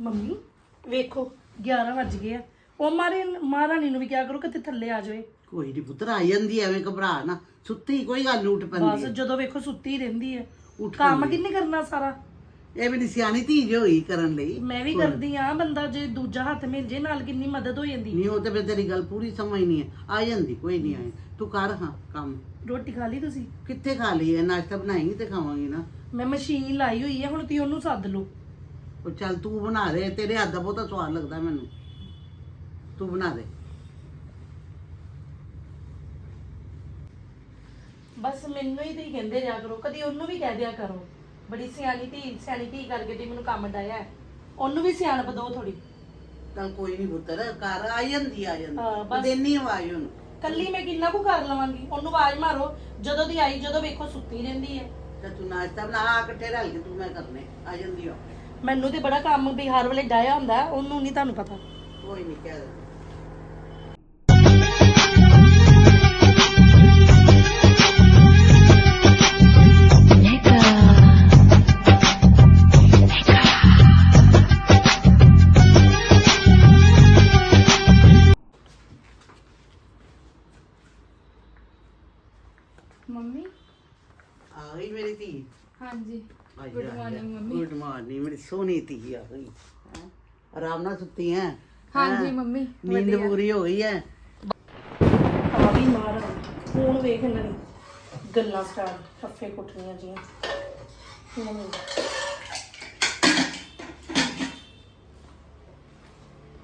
Mummy ਵੇਖੋ। 11 ਵੱਜ ਗਏ ਆ। ਉਹ ਮਾਰੇ ਮਹਾਰਾਣੀ ਨੂੰ ਵੀ ਕਿਹਾ ਕਰੋ ਕਿਤੇ ਥੱਲੇ ਆ ਜਾਵੇ ਕੋਈ ਨਹੀਂ ਪੁੱਤਰ ਆ ਜਾਂਦੀ ਐ, ਐਵੇਂ ਘਬਰਾ ਨਾ। ਸੁੱਤੀ ਕੋਈ ਗੱਲ ਨੀ ਉੱਠ ਬਸ ਪੈਂਦੀ ਐ। ਜਦੋਂ ਵੇਖੋ ਸੁੱਤੀ ਹੀ ਰਹਿੰਦੀ ਹੈ ਉੱਠ ਕੰਮ ਕਿੰਨੇ ਕਰਨਾ ਸਾਰਾ? ਇਹ ਵੀ ਨੀ ਸਿਆਣੀ ਧੀ ਜੋ ਹੋਈ ਕਰਨ ਲਈ। ਮੈਂ ਵੀ ਕਰਦੀ ਆ ਬੰਦਾ ਜੇ ਦੂਜਾ ਹੱਥ ਮਿਲ ਜੇ ਨਾਲ ਕਿੰਨੀ ਮਦਦ ਹੋ ਜਾਂਦੀ। ਨਹੀਂ ਉਹ ਤੇ ਮੈਂ ਤੇਰੀ ਗੱਲ ਪੂਰੀ ਸਮਝ ਨਹੀਂ ਹੈ ਆ ਜਾਂਦੀ ਕੋਈ ਨਹੀਂ ਆਈ ਤੂੰ ਕਰ ਹਾਂ ਕੰਮ। ਰੋਟੀ ਖਾ ਲਈ ਤੁਸੀਂ? ਕਿੱਥੇ ਖਾ ਲਈ ਹੈ ਨਾਸ਼ਤਾ ਬਣਾਏਂਗੀ ਤੇ ਖਾਵਾਂਗੀ ਨਾ। ਮੈਂ ਮਸ਼ੀਨ ਲਾਈ ਹੋਈ ਹੈ ਹੁਣ ਤੁਸੀਂ ਉਹਨੂੰ ਸੱਦ ਲਓ। ਉਹ ਚੱਲ ਤੂੰ ਬਣਾ ਦੇ ਤੇਰੇ ਹੱਥ ਦਾ ਬਹੁਤਾ ਸਵਾਦ ਲੱਗਦਾ ਮੈਨੂੰ। ਤੂੰ ਬਣਾ ਦੇ। ਬਸ ਮੈਨੂੰ ਹੀ ਤੁਸੀਂ ਕਹਿੰਦੇ ਜਾ ਕਰੋ ਕਦੀ ਉਹਨੂੰ ਵੀ ਕਹਿ ਦਿਆ ਕਰੋ। ਬੜੀ ਸਿਆਣੀ ਧੀ ਸਿਆਣੀ ਧੀ ਕਰਕੇ ਤੇ ਮੈਨੂੰ ਕੰਮ ਡਾਇਆ ਹੈ। ਉਹਨੂੰ ਵੀ ਸਿਆਣਪ ਦਿਓ ਥੋੜੀ ਚੱਲ ਕੋਈ ਨਹੀਂ ਪੁੱਤਰ ਘਰ ਆ ਜਾਂਦੀ ਆ ਜਾਂਦੀ। ਬਸ। ਦੇਣੀ ਆਵਾਜ਼ ਉਹਨੂੰ। ਕੱਲੀ ਮੈਂ ਕਿੰਨਾ ਕੁ ਕਰ ਲਵਾਂਗੀ? ਉਹਨੂੰ ਆਵਾਜ਼ ਮਾਰੋ ਜਦੋਂ ਦੀ ਆਈ ਜਦੋਂ ਵੇਖੋ ਸੁੱਤੀ ਰਹਿੰਦੀ ਹੈ। ਤੇ ਤੂੰ ਨਾਸ਼ਤਾ ਬਣਾ ਆ ਇਕੱਠੇ ਰਲ ਕੇ ਤੂੰ ਮੈਂ ਕਰਨੇ ਆ ਜਾਂਦੀ ਆ। ਮੈਨੂੰ ਤੇ ਬੜਾ ਕੰਮ ਬਿਹਾਰ ਵਾਲੇ ਡਾਇਆ ਹੁੰਦਾ ਉਹਨੂੰ ਨਹੀਂ ਤੁਹਾਨੂੰ ਪਤਾ। ਕੋਈ ਨਹੀਂ ਕਹਿ ਦੇ ਮੰਮੀ? ਆ ਗਈ ਮੇਰੀ ਧੀ। ਹਾਂਜੀ। ਮੰਮੀ। Good morning, ਮੇਰੀ ਸੋਹਣੀ ਧੀ ਆ ਗਈ ਹੈਂ? ਆਰਾਮ ਨਾਲ ਸੁੱਤੀ ਹੈ ਹਾਂਜੀ ਮੰਮੀ ਨੀਂਦ ਪੂਰੀ ਹੋ ਗਈ ਹੈ ਆ ਵੀ ਮਾਰ ਹੁਣ ਵੇਖ ਇਹਨਾਂ ਦੀ ਗੱਲਾਂ ਸਟਾਰਟ ਫੱਫੇ ਕੁੱਟਣੀਆਂ ਜੀਆਂ।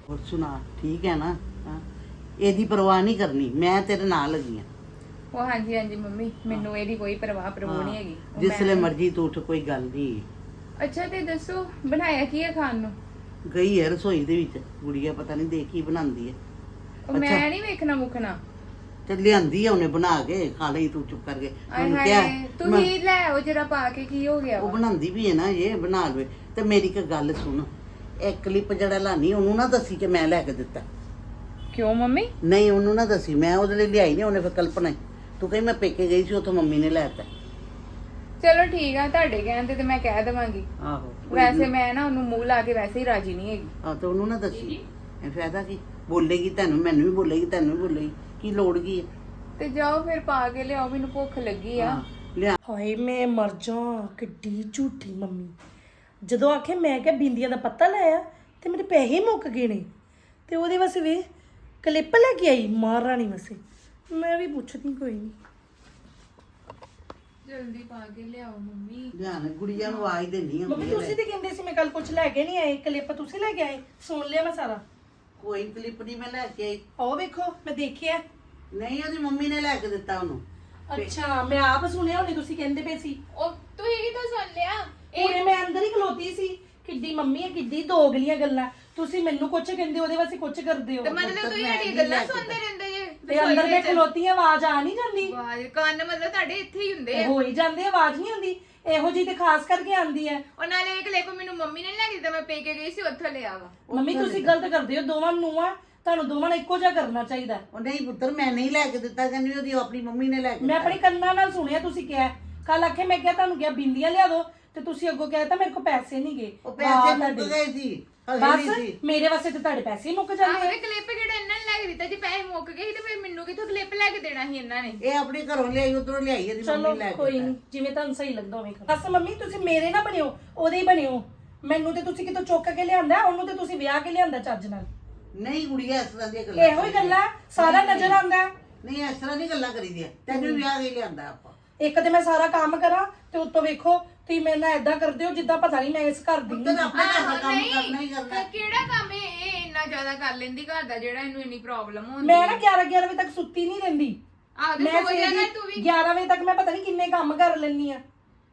ਹੋਰ ਸੁਣਾ ਠੀਕ ਹੈ ਨਾ? ਹਾਂ। ਇਹਦੀ ਪਰਵਾਹ ਨਹੀਂ ਕਰਨੀ ਮੈਂ ਤੇਰੇ ਨਾਲ ਲੱਗੀ ਆ। ਉਹ ਹਾਂਜੀ ਹਾਂਜੀ ਮੰਮੀ ਮੈਨੂੰ ਇਹਦੀ ਕੋਈ ਪਰਵਾਹ ਪ੍ਰਵਾਹ ਨਹੀਂ ਹੈਗੀ। ਉਹ ਜਿਸ ਵੇਲੇ ਮੈਂ- ਮਰਜ਼ੀ ਤੂੰ ਉੱਠ ਕੋਈ ਗੱਲ ਨਹੀਂ ਅੱਛਾ ਤੇ ਦੱਸੋ ਬਣਾਇਆ ਕੀ ਹੈ ਖਾਣ ਨੂੰ? ਗਈ ਹੈ ਰਸੋਈ ਦੇ ਵਿੱਚ ਗੁੜੀਆ ਪਤਾ ਨਹੀਂ ਦੇ ਕੀ ਬਣਾਉਂਦੀ ਹੈ ਉਹ ਮੈਂ ਨਹੀਂ ਵੇਖਣਾ ਮੁਖਣਾ। ਤੇ ਲਿਆਂਦੀ ਆ ਉਹਨੇ ਬਣਾ ਕੇ ਖਾ ਲਈ ਤੂੰ ਚੁੱਪ ਕਰਕੇ। ਆਏ ਉਹਨੂੰ ਹਾਏ ਕਿਹਾ, ਤੂੰ ਮੈਂ- ਹੀ ਲੈ ਉਹ ਜਰਾ ਪਾ ਕੇ ਕੀ ਹੋ ਗਿਆ ਉਹ ਵਾ? ਬਣਾਉਂਦੀ ਵੀ ਹੈ ਨਾ ਇਹ ਬਣਾ ਲਵੇ। ਤੇ ਮੇਰੀ ਇੱਕ ਗੱਲ ਸੁਣ ਇਹ ਕਲਿੱਪ ਜਿਹੜਾ ਲਾਨੀ ਉਹਨੂੰ ਨਾ ਦੱਸੀ ਕਿ ਮੈਂ ਲੈ ਕੇ ਦਿੱਤਾ। ਕਿਉਂ ਮੰਮੀ? ਨਹੀਂ ਉਹਨੂੰ ਨਾ ਦੱਸੀ ਮੈਂ ਉਹਦੇ ਲਈ ਲਿਆਈ ਨਹੀਂ ਉਹਨੇ ਫਿਰ ਕਲਪਨਾ ਹੀ। ਤੂੰ ਕਹੀ ਮੈਂ ਪੇਕੇ ਗਈ ਸੀ ਉੱਥੋਂ ਮੰਮੀ ਨੇ ਲੈ ਦਿੱਤਾ ਚਲੋ ਠੀਕ ਆ ਤੁਹਾਡੇ ਕਹਿਣ ਤੇ ਤੇ ਮੈਂ ਕਹਿ ਦੇਵਾਂਗੀ। ਆਹੋ ਵੈਸੇ ਮੈਂ ਨਾ ਉਹਨੂੰ ਮੂੰਹ ਲਾ ਕੇ ਵੈਸੇ ਹੀ ਰਾਜੀ ਨਹੀਂ ਹੈਗੀ। ਆ ਤੇ ਉਹਨੂੰ ਨਾ ਦੱਸੀ। ਇਹ ਫਾਇਦਾ ਕੀ? ਬੋਲੇਗੀ ਤੈਨੂੰ ਮੈਨੂੰ ਵੀ ਬੋਲੇਗੀ ਤੈਨੂੰ ਵੀ ਬੋਲੇਗੀ। ਕੀ ਲੋੜ ਕੀ ਹੈ ਤੇ ਜਾਓ ਫਿਰ ਪਾ ਕੇ ਲਿਆਓ ਮੈਨੂੰ ਭੁੱਖ ਲੱਗੀ ਆ। ਹਾਂ, ਲਿਆ। ਹਾਏ ਮੈਂ ਮਰ ਜਾ ਕਿੱਡੀ ਝੂਠੀ ਮੰਮੀ। ਜਦੋਂ ਆਖੇ ਮੈਂ ਕਿਹਾ ਬਿੰਦੀਆਂ ਦਾ ਪੱਤਾ ਲਾਇਆ ਤੇ ਮੇਰੇ ਪੈਸੇ ਮੁੱਕ ਗਏ ਨੇ। ਤੇ ਉਹਦੇ ਵਾਸਤੇ ਵੇ ਕਲਿੱਪ ਲੈ ਕੇ ਆਈ ਮਹਾਰਾਣੀ ਵਾਸਤੇ। ਮੈਂ ਵੀ ਪੁੱਛਦੀ ਕੋਈ ਨਹੀਂ। ਜਲਦੀ ਪਾ ਕੇ ਲਿਆਓ ਮੰਮੀ। ਧਿਆਨ ਗੁੜੀਆ ਨੂੰ ਆਵਾਜ਼ ਦੇਣੀ ਆ ਮੰਮੀ ਤੁਸੀਂ ਤੇ ਕਹਿੰਦੇ ਸੀ ਮੈਂ ਕੱਲ ਕੁਝ ਲੈ ਕੇ ਨਹੀਂ ਆਏ ਕਲਿੱਪ ਤੁਸੀਂ ਲੈ ਕੇ ਆਏ ਸੁਣ ਲਿਆ ਮੈਂ ਸਾਰਾ। ਕੋਈ ਕਲਿੱਪ ਨਹੀਂ ਮੈਂ ਲੈ ਕੇ ਆਈ। ਆਓ ਵੇਖੋ ਮੈਂ ਦੇਖਿਆ ਨਹੀਂ ਉਹਦੀ ਮੰਮੀ ਨੇ ਲੈ ਕੇ ਦਿੱਤਾ ਉਹਨੂੰ। ਅੱਛਾ ਮੈਂ ਆਪ ਸੁਣਿਆ ਹੁਣੇ ਤੁਸੀਂ ਕਹਿੰਦੇ ਪਏ ਸੀ। ਉਹ ਤੂੰ ਇਹ ਕਿਥੋਂ ਸੁਣ ਲਿਆ? ਹੁਣੇ ਮੈਂ ਅੰਦਰ ਹੀ ਖਲੋਤੀ ਸੀ ਕਿੱਡੀ ਮੰਮੀ ਹੈ ਕਿੱਡੀ ਦੋਗਲੀਆਂ ਗੱਲਾਂ। ਤੁਸੀਂ ਮੈਨੂੰ ਕੁਝ ਕਹਿੰਦੇ ਉਹਦੇ ਵਾਸਤੇ ਕੁਝ ਕਰਦੇ ਹੋ। ਤੇ ਮਤਲਬ ਤੁਸੀਂ ਮੈਂ ਸਾਡੀ ਨਹੀਂ ਗੱਲਾਂ ਸੁਣਦੇ ਰਹਿੰਦੇ ਤੇ ਅੰਦਰ ਮੈਂ ਖਲੋਤੀ ਆਵਾਜ਼ ਆ ਨਹੀਂ ਜਾਂਦੀ। ਆਵਾਜ਼ ਕੰਨ ਮਤਲਬ ਤੁਹਾਡੇ ਇੱਥੇ ਹੀ ਹੁੰਦੇ ਆ। ਹੋ ਹੀ ਜਾਂਦੇ ਆਵਾਜ਼ ਨਹੀਂ ਆਉਂਦੀ। ਇਹੋ ਜੀ ਤੇ ਖਾਸ ਕਰਕੇ ਆਉਂਦੀ ਹੈ ਉਹ ਨਾਲੇ ਇੱਕ ਕਲਿੱਪ ਮੈਨੂੰ ਮੰਮੀ ਨੇ ਲੈ ਕੇ ਦਿੱਤਾ ਮੈਂ ਪੇਕੇ ਗਈ ਸੀ ਉੱਥੋਂ ਲਿਆ ਵਾ ਮੰਮੀ ਤੁਸੀਂ ਗਲਤ ਕਰਦੇ ਹੋ ਦੋਵਾਂ ਨੂੰ ਆ ਤੁਹਾਨੂੰ ਦੋਵਾਂ ਨੂੰ ਇੱਕੋ ਜਿਹਾ ਕਰਨਾ ਚਾਹੀਦਾ। ਉਹ ਨਹੀਂ ਪੁੱਤਰ ਮੈਂ ਨਹੀਂ ਲੈ ਕੇ ਦਿੱਤਾ ਕਹਿੰਦੀ ਉਹਦੀ ਆਪਣੀ ਮੰਮੀ ਨੇ ਲੈ ਕੇ ਮੈਂ। ਆਪਣੇ ਕੰਨਾਂ ਨਾਲ ਸੁਣਿਆ ਤੁਸੀਂ ਕਿਹਾ। ਕੱਲ ਆਖੇ ਮੈਂ ਕਿਹਾ ਤੁਹਾਨੂੰ ਕਿਹਾ ਬਿੰਦੀਆਂ ਲਿਆ ਦਿਓ ਤੇ ਤੁਸੀਂ ਅੱਗੋਂ ਕਹਿਤਾ ਮੇਰੇ ਕੋਲ ਪੈਸੇ ਨਹੀਂ ਗਏ ਉਹ ਪੈਸੇ ਮੁੱਕ ਗਏ ਸੀ ਬਸ ਮੇਰੇ ਵਾਸਤੇ ਤੇ ਤੁਹਾਡੇ ਪੈਸੇ ਹੀ ਮੁੱਕ ਆਹ ਜਾਂਦੇ ਆ। ਉਹਦੇ ਕਲਿੱਪ ਕਿਹੜਾ ਇਹਨਾਂ ਨੇ ਲੈ ਕੇ ਦਿੱਤਾ ਜੀ ਪੈਸੇ ਮੁੱਕ ਗਏ ਸੀ ਤੇ ਫਿਰ ਮੈਨੂੰ ਕਿੱਥੋਂ ਕਲਿੱਪ ਲੈ ਕੇ ਦੇਣਾ ਸੀ ਇਹਨਾਂ ਨੇ? ਇਹ ਆਪਣੇ ਘਰੋਂ ਲਿਆਈ ਉਧਰੋਂ ਲਿਆਈ ਇਹਦੀ ਚਲੋ ਮੰਮੀ ਲੈ ਕੇ ਕੋਈ। ਨਹੀਂ ਜਿਵੇਂ ਤੁਹਾਨੂੰ ਸਹੀ ਲੱਗਦਾ ਹੋਵੇ ਬਸ ਮੰਮੀ ਤੁਸੀਂ ਮੇਰੇ ਨਾ ਬਣਿਓ ਉਹਦੇ ਹੀ ਬਣਿਓ। ਮੈਨੂੰ ਤੇ ਤੁਸੀਂ ਕਿਤੋਂ ਚੁੱਕ ਕੇ ਲਿਆਂਦਾ ਉਹਨੂੰ ਤੇ ਤੁਸੀਂ ਵਿਆਹ ਕੇ ਲਿਆਂਦਾ ਚੱਜ ਨਾਲ। ਨਹੀਂ ਗੁੜੀਆ ਇਸ ਤਰ੍ਹਾਂ ਦੀਆਂ ਗੱਲਾਂ ਇਹੋ ਹੀ ਗੱਲਾਂ ਸਾਰਾ ਨਜ਼ਰ ਆਉਂਦਾ। ਹੈ। ਨਹੀਂ ਇਸ ਤਰ੍ਹਾਂ ਨਹੀਂ ਗੱਲਾਂ ਕਰੀਦੀਆਂ। ਤੈਨੂੰ ਵਿਆਹ ਕੇ ਲਿਆਂਦਾ ਆਪਾਂ। ਇੱਕ ਤੇ ਮੈਂ ਸਾਰਾ ਕੰਮ ਕਰਾਂ ਤੇ ਉੱਤੋਂ ਵੇਖੋ ਤੁਸੀਂ ਮੇਰੇ ਨਾਲ ਏਦਾਂ ਕਰਦੇ ਹੋ ਜਿੱਦਾਂ ਪਤਾ ਨਹੀਂ ਮੈਂ ਇਸ ਘਰ ਦੀ ਪੁੱਤਰ ਆਪਣੇ ਘਰ ਦਾ ਕੰਮ ਨਹੀਂ, ਕਰਨਾ ਹੀ ਕਰਨਾ ਕ- ਕਿਹੜਾ ਕੰਮ ਇਹ ਇਹ ਇੰਨਾ ਜ਼ਿਆਦਾ ਕਰ ਲੈਂਦੀ ਘਰ ਦਾ ਜਿਹੜਾ ਇਹਨੂੰ ਇੰਨੀ ਪ੍ਰੋਬਲਮ ਹੁੰਦੀ ਮੈਂ ਨਾ 11 11 ਵਜੇ ਤੱਕ ਸੁੱਤੀ ਨਹੀਂ ਰਹਿੰਦੀ। ਆਹ ਮੈਂ ਦੇਖੋ ਸਵੇਰ ਨਾ ਦੀ ਤੂੰ ਵੀ 11 ਵਜੇ ਤੱਕ ਮੈਂ ਪਤਾ ਨਹੀਂ ਕਿੰਨੇ ਕੰਮ ਕਰ ਲੈਂਦੀ ਆ